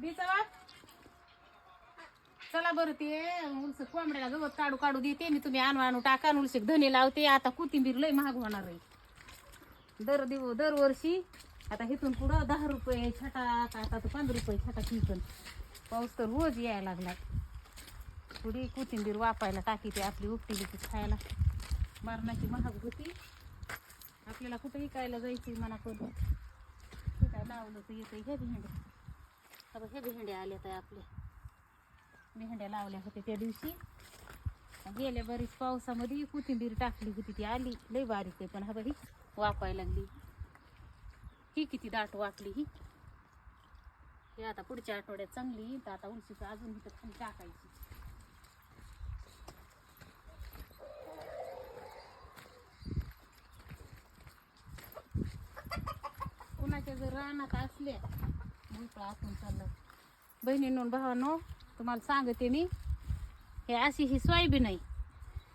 बिचावा चला. बरं ते उलस कोंबड्याला गवत काढू काढू देते मी तुम्ही आणू आणू टाका उलसे धने लावते. आता कोथिंबीर लय महाग होणार आहे. दर दिव दरवर्षी आता इथून पुढं दहा रुपये छटाक आता तर पंधरा रुपये छटा किकन पाऊस तर रोज यायला लागला. थोडी कोथिंबीर वापायला टाकी ते आपली उपटीली की खायला. मरणाची महाग होती. आपल्याला कुठं विकायला जायची मना करून ठीक आहे लावलं तर येतं घ्या भेंड्या हे ह्या भेंड्या आल्या तर आपल्या भेंड्या लावल्या होत्या त्या दिवशी. गेल्या बरीच पावसामध्ये कोथिंबीर टाकली होती ती आली. लई बारीक आहे पण हा बरी वापायला लागली. ही किती दाट वाटली ही. हे आता पुढच्या आठवड्यात चांगली येईल तर आता उलशीचं अजून इथं खाली टाकायची. कुणाच्या जर रानात असल्या भोपळा आपण चाललं. बहिणींनो भावांनो तुम्हाला सांगते मी हे अशी ही सोयाबीन आहे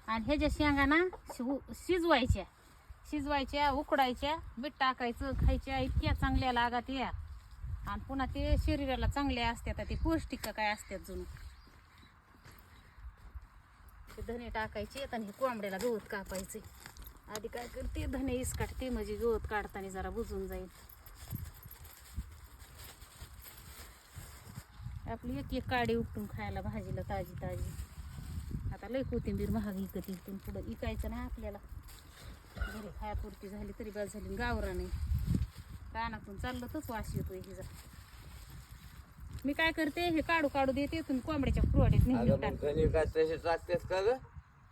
आणि ह्याच्या शेंगा ना शिव- शिजवायच्या. शिजवायच्या उकडायच्या मीठ टाकायचं खायच्या इतक्या चांगल्या लागत या. आणि पुन्हा ते शरीराला चांगल्या असतात ते पौष्टिक काय असतात जुनं ते धने टाकायचे आणि हे कोंबड्याला गवत कापायचे आधी काय करते धने इसकाटते म्हणजे गवत काढताना जरा बुजून जाईल. आपली एक एक काडी उपटून खायला भाजीला ताजी ताजी. आता लय कोथिंबीर महाग इकत इथून पुढं. इकायचं नाही आपल्याला. घरी खायापुरती झाली तरी बस झाली. गावरा नाही. रानातून चाललं तच वास येतोय हिचा. मी काय करते हे काढू काढू देते तुम्ही कोंबड्याच्या कणी काय तसे टाकतेस का ग?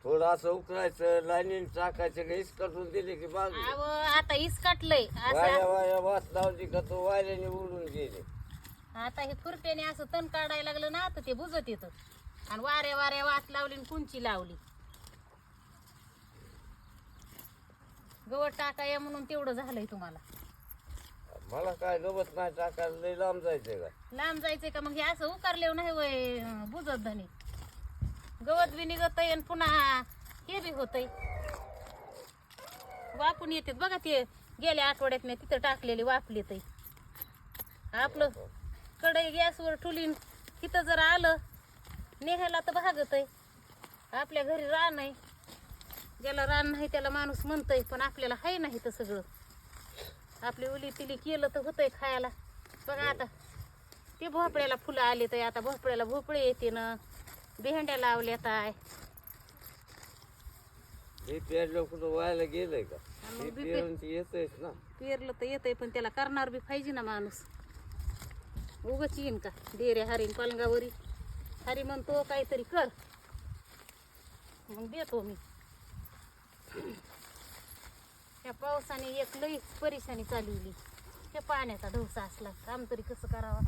थोडं असं उकरायचं लाईनीन टाकायचं का? कटून दिले की बाग अव आता इस काटलंय. वाया वाया वास लावली का तो? वाऱ्याने उडून गेले. आता हे खुरप्याने असं तण काढायला लागलं ना तर ते बुजत येतं. आणि वाऱ्या वाऱ्या वास लावली आणि कुंची लावली. गवत टाकाय म्हणून तेवढं झालंय तुम्हाला. मला काय गवत नाही टाकायला लय लांब जायचंय का लांब जायचंय का? मग हे असं उकारलेव नाही वय बुजत धनी. गवत बी निघत आणि पुन्हा हे बी होतय. वापून येते बघा ते गेल्या आठवड्यात नाही तिथं टाकलेली वापली ते आपलं कढई गॅसवर ठुलीन तिथं जर आलं नेहायला तर भागत आहे आपल्या घरी रान आहे. ज्याला रान नाही त्याला माणूस म्हणतय पण आपल्याला हाय नाही तर सगळं. आपली उली तिली केलं तर होतंय खायला. बघा आता ते भोपळ्याला फुलं आले तर आता भोपळ्याला भोपळे येते ना. भेंड्या लावल्यात आहे हे पेरलं कुठं व्हायला गेलंय का? हे पेरून येतच ना. पेरलं तर येतंय पण त्याला करणार बी पाहिजे ना माणूस. उगच येईन का? डेरे हरीन पलंगावरी. हरी म्हणतो काहीतरी कर. मग देतो मी. या पावसाने एक लई परेशानी चालवली. हे पाण्याचा ढवसा असला काम तरी कसं करावा?